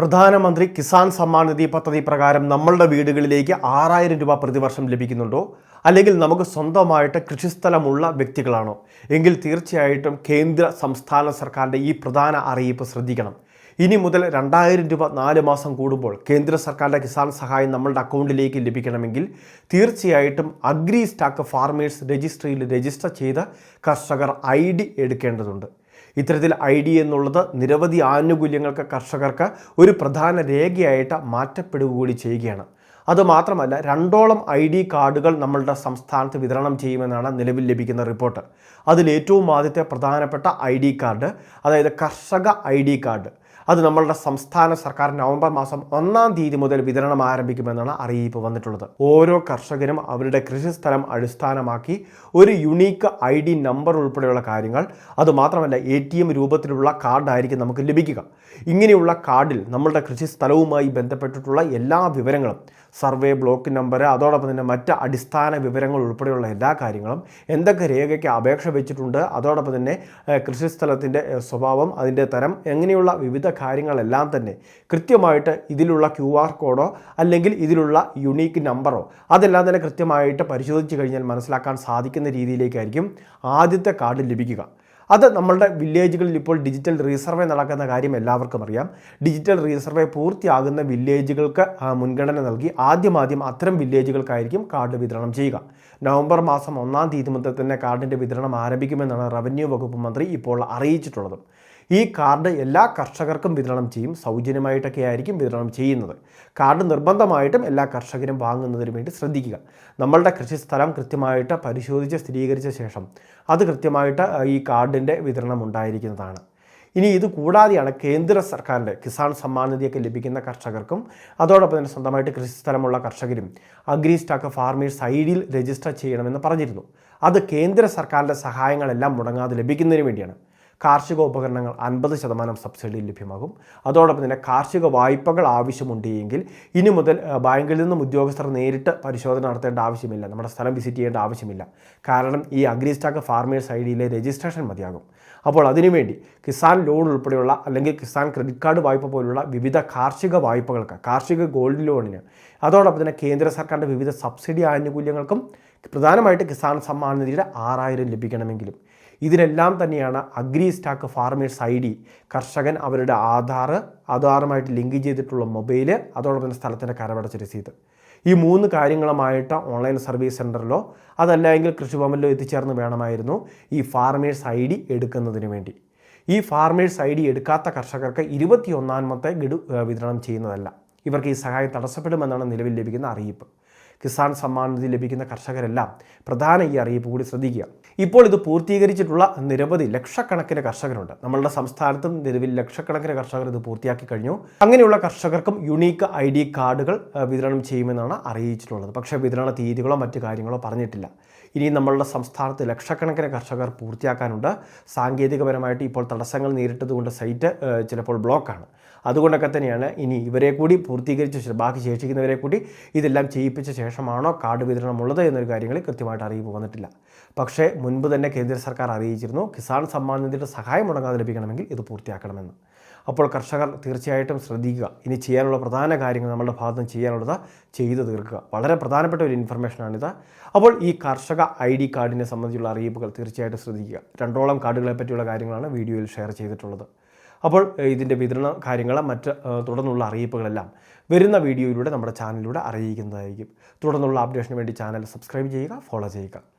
പ്രധാനമന്ത്രി കിസാൻ സമ്മാൻ നിധി പദ്ധതി പ്രകാരം നമ്മളുടെ വീടുകളിലേക്ക് ആറായിരം രൂപ പ്രതിവർഷം ലഭിക്കുന്നുണ്ടോ? അല്ലെങ്കിൽ നമുക്ക് സ്വന്തമായിട്ട് കൃഷിസ്ഥലമുള്ള വ്യക്തികളാണോ? എങ്കിൽ തീർച്ചയായിട്ടും കേന്ദ്ര സംസ്ഥാന സർക്കാരിന്റെ ഈ പ്രധാന അറിയിപ്പ് ശ്രദ്ധിക്കണം. ഇനി മുതൽ രണ്ടായിരം രൂപ നാല് മാസം കൂടുമ്പോൾ കേന്ദ്ര സർക്കാരിന്റെ കിസാൻ സഹായം നമ്മളുടെ അക്കൗണ്ടിലേക്ക് ലഭിക്കണമെങ്കിൽ തീർച്ചയായിട്ടും അഗ്രി സ്റ്റാക്ക് ഫാർമേഴ്സ് രജിസ്ട്രിയിൽ രജിസ്റ്റർ ചെയ്ത് കർഷകർ ഐ എടുക്കേണ്ടതുണ്ട്. ഇത്തരത്തിൽ ഐ ഡി എന്നുള്ളത് നിരവധി ആനുകൂല്യങ്ങൾക്ക് കർഷകർക്ക് ഒരു പ്രധാന രേഖയായിട്ട് മാറ്റപ്പെടുക കൂടി ചെയ്യുകയാണ്. അതുമാത്രമല്ല രണ്ടോളം ഐ ഡി കാർഡുകൾ നമ്മളുടെ സംസ്ഥാനത്ത് വിതരണം ചെയ്യുമെന്നാണ് നിലവിൽ ലഭിക്കുന്ന റിപ്പോർട്ട്. അതിൽ ഏറ്റവും ആദ്യത്തെ പ്രധാനപ്പെട്ട ഐ ഡി കാർഡ് അതായത് കർഷക ഐ ഡി കാർഡ്. അത് നമ്മളുടെ സംസ്ഥാന സർക്കാർ നവംബർ മാസം ഒന്നാം തീയതി മുതൽ വിതരണം ആരംഭിക്കുമെന്നാണ് അറിയിപ്പ് വന്നിട്ടുള്ളത്. ഓരോ കർഷകരും അവരുടെ കൃഷിസ്ഥലം അടിസ്ഥാനമാക്കി ഒരു യുണീക്ക് ഐ ഡി നമ്പർ ഉൾപ്പെടെയുള്ള കാര്യങ്ങൾ അതുമാത്രമല്ല എ ടി എം രൂപത്തിലുള്ള കാർഡായിരിക്കും നമുക്ക് ലഭിക്കുക. ഇങ്ങനെയുള്ള കാർഡിൽ നമ്മളുടെ കൃഷിസ്ഥലവുമായി ബന്ധപ്പെട്ടിട്ടുള്ള എല്ലാ വിവരങ്ങളും സർവേ ബ്ലോക്ക് നമ്പർ അതോടൊപ്പം തന്നെ മറ്റ് അടിസ്ഥാന വിവരങ്ങൾ ഉൾപ്പെടെയുള്ള എല്ലാ കാര്യങ്ങളും എന്തൊക്കെ രേഖയ്ക്ക് അപേക്ഷ വെച്ചിട്ടുണ്ട് അതോടൊപ്പം തന്നെ കൃഷിസ്ഥലത്തിന്റെ സ്വഭാവം അതിന്റെ തരം എങ്ങനെയുള്ള വിവിധ കാര്യങ്ങളെല്ലാം തന്നെ. കൃത്യമായിട്ട് ഇതിലുള്ള ക്യു ആർ കോഡോ അല്ലെങ്കിൽ ഇതിലുള്ള യുണീക്ക് നമ്പറോ അതെല്ലാം തന്നെ കൃത്യമായിട്ട് പരിശോധിച്ച് കഴിഞ്ഞാൽ മനസ്സിലാക്കാൻ സാധിക്കുന്ന രീതിയിലേക്കായിരിക്കും ആദ്യത്തെ കാർഡ് ലഭിക്കുക. അത് നമ്മളുടെ വില്ലേജുകളിൽ ഇപ്പോൾ ഡിജിറ്റൽ റീസർവേ നടക്കുന്ന കാര്യം എല്ലാവർക്കും അറിയാം. ഡിജിറ്റൽ റീസർവേ പൂർത്തിയാകുന്ന വില്ലേജുകൾക്ക് മുൻഗണന നൽകി ആദ്യമാദ്യം ആദ്യം അത്തരം വില്ലേജുകൾക്കായിരിക്കും കാർഡ് വിതരണം ചെയ്യുക. നവംബർ മാസം ഒന്നാം തീയതി മുതൽ തന്നെ കാർഡിന്റെ വിതരണം ആരംഭിക്കുമെന്നാണ് റവന്യൂ വകുപ്പ് മന്ത്രി ഇപ്പോൾ അറിയിച്ചിട്ടുള്ളത്. ഈ കാർഡ് എല്ലാ കർഷകർക്കും വിതരണം ചെയ്യും സൗജന്യമായിട്ടൊക്കെ ആയിരിക്കും വിതരണം ചെയ്യുന്നത്. കാർഡ് നിർബന്ധമായിട്ടും എല്ലാ കർഷകരും വാങ്ങുന്നതിന് വേണ്ടി ശ്രദ്ധിക്കുക. നമ്മളുടെ കൃഷിസ്ഥലം കൃത്യമായിട്ട് പരിശോധിച്ച് സ്ഥിരീകരിച്ച ശേഷം അത് കൃത്യമായിട്ട് ഈ കാർഡിന്റെ വിതരണം ഉണ്ടായിരിക്കുന്നതാണ്. ഇനി ഇത് കൂടാതെയാണ് കേന്ദ്ര സർക്കാരിന്റെ കിസാൻ സമ്മാൻ നിധിയൊക്കെ ലഭിക്കുന്ന കർഷകർക്കും അതോടൊപ്പം തന്നെ സ്വന്തമായിട്ട് കൃഷിസ്ഥലമുള്ള കർഷകരും അഗ്രി സ്റ്റാക്ക് ഫാർമേഴ്സ് ഐ ഡിയിൽ രജിസ്റ്റർ ചെയ്യണമെന്ന് പറഞ്ഞിരുന്നു. അത് കേന്ദ്ര സർക്കാരിന്റെ സഹായങ്ങളെല്ലാം മുടങ്ങാതെ ലഭിക്കുന്നതിന് വേണ്ടിയാണ്. കാർഷിക ഉപകരണങ്ങൾ അൻപത് ശതമാനം സബ്സിഡി ലഭ്യമാകും. അതോടൊപ്പം തന്നെ കാർഷിക വായ്പകൾ ആവശ്യമുണ്ട് എങ്കിൽ ഇനി മുതൽ ബാങ്കിൽ നിന്നും ഉദ്യോഗസ്ഥർ നേരിട്ട് പരിശോധന നടത്തേണ്ട ആവശ്യമില്ല. നമ്മുടെ സ്ഥലം വിസിറ്റ് ചെയ്യേണ്ട ആവശ്യമില്ല. കാരണം ഈ അഗ്രിസ്റ്റാക്ക് ഫാർമേഴ്സ് ഐ ഡിയിലെ രജിസ്ട്രേഷൻ മതിയാകും. അപ്പോൾ അതിനുവേണ്ടി കിസാൻ ലോൺ ഉൾപ്പെടെയുള്ള അല്ലെങ്കിൽ കിസാൻ ക്രെഡിറ്റ് കാർഡ് വായ്പ പോലുള്ള വിവിധ കാർഷിക വായ്പകൾക്ക് കാർഷിക ഗോൾഡ് ലോണിന് അതോടൊപ്പം തന്നെ കേന്ദ്ര സർക്കാരിന്റെ വിവിധ സബ്സിഡി ആനുകൂല്യങ്ങൾക്കും പ്രധാനമായിട്ട് കിസാൻ സമ്മാൻ നിധിയുടെ ആറായിരം ലഭിക്കണമെങ്കിലും ഇതിനെല്ലാം തന്നെയാണ് agri stack farmers I D കർഷകൻ അവരുടെ ആധാർ ആധാറുമായിട്ട് ലിങ്ക് ചെയ്തിട്ടുള്ള മൊബൈൽ അതോടൊപ്പം സ്ഥലത്തിന്റെ കരമടച്ച രസീത്. ഈ മൂന്ന് കാര്യങ്ങളുമായിട്ട് ഓൺലൈൻ സർവീസ് സെന്ററിലോ അതല്ലെങ്കിൽ കൃഷിഭവനിലോ എത്തിച്ചേർന്ന് വേണമായിരുന്നു ഈ ഫാർമേഴ്സ് ഐ ഡി എടുക്കുന്നതിന് വേണ്ടി. ഈ ഫാർമേഴ്സ് ഐ ഡി എടുക്കാത്ത കർഷകർക്ക് ഇരുപത്തിയൊന്നാമത്തെ ഗഡു വിതരണം ചെയ്യുന്നതല്ല. ഇവർക്ക് ഈ സഹായം തടസ്സപ്പെടുമെന്നാണ് നിലവിൽ ലഭിക്കുന്ന അറിയിപ്പ്. കിസാൻ സമ്മാൻ നിധി ലഭിക്കുന്ന കർഷകരെല്ലാം പ്രധാന ഈ അറിയിപ്പ് കൂടി ശ്രദ്ധിക്കുക. ഇപ്പോൾ ഇത് പൂർത്തീകരിച്ചിട്ടുള്ള നിരവധി ലക്ഷക്കണക്കിന് കർഷകരുണ്ട്. നമ്മളുടെ സംസ്ഥാനത്തും നിലവിൽ ലക്ഷക്കണക്കിന് കർഷകർ ഇത് പൂർത്തിയാക്കി കഴിഞ്ഞു. അങ്ങനെയുള്ള കർഷകർക്കും യുണീക്ക് ഐ ഡി കാർഡുകൾ വിതരണം ചെയ്യുമെന്നാണ് അറിയിച്ചിട്ടുള്ളത്. പക്ഷേ വിതരണ തീയതികളോ മറ്റു കാര്യങ്ങളോ പറഞ്ഞിട്ടില്ല. ഇനി നമ്മളുടെ സംസ്ഥാനത്ത് ലക്ഷക്കണക്കിന് കർഷകർ പൂർത്തിയാക്കാനുണ്ട്. സാങ്കേതികപരമായിട്ട് ഇപ്പോൾ തടസ്സങ്ങൾ നേരിട്ടതുകൊണ്ട് സൈറ്റ് ചിലപ്പോൾ ബ്ലോക്കാണ്. അതുകൊണ്ടൊക്കെ തന്നെയാണ് ഇനി ഇവരെ കൂടി പൂർത്തീകരിച്ച ബാക്കി ശേഷിക്കുന്നവരെ കൂടി ഇതെല്ലാം ചെയ്യിപ്പിച്ച ശേഷമാണോ കാർഡ് വിതരണം ഉള്ളത് എന്നൊരു കാര്യങ്ങളിൽ കൃത്യമായിട്ട് അറിയിപ്പ് വന്നിട്ടില്ല. പക്ഷേ മുൻപ് തന്നെ കേന്ദ്ര സർക്കാർ അറിയിച്ചിരുന്നു കിസാൻ സമ്മാൻ നിധിയുടെ സഹായം മുടങ്ങാതെ ലഭിക്കണമെങ്കിൽ ഇത് പൂർത്തിയാക്കണമെന്ന്. അപ്പോൾ കർഷകർ തീർച്ചയായിട്ടും ശ്രദ്ധിക്കുക. ഇനി ചെയ്യാനുള്ള പ്രധാന കാര്യങ്ങൾ നമ്മുടെ ഭാഗത്ത് നിന്ന് ചെയ്യാനുള്ളത് ചെയ്തു തീർക്കുക. വളരെ പ്രധാനപ്പെട്ട ഒരു ഇൻഫർമേഷനാണിത്. അപ്പോൾ ഈ കർഷക ഐ ഡി കാർഡിനെ സംബന്ധിച്ചുള്ള അറിയിപ്പുകൾ തീർച്ചയായിട്ടും ശ്രദ്ധിക്കുക. രണ്ടോളം കാർഡുകളെ പറ്റിയുള്ള കാര്യങ്ങളാണ് വീഡിയോയിൽ ഷെയർ ചെയ്തിട്ടുള്ളത്. അപ്പോൾ ഇതിന്റെ വിതരണ കാര്യങ്ങൾ മറ്റ് തുടർന്നുള്ള അറിയിപ്പുകളെല്ലാം വരുന്ന വീഡിയോയിലൂടെ നമ്മുടെ ചാനലിലൂടെ അറിയിക്കുന്നതായിരിക്കും. തുടർന്നുള്ള അപ്ഡേഷന് വേണ്ടി ചാനൽ സബ്സ്ക്രൈബ് ചെയ്യുക ഫോളോ ചെയ്യുക.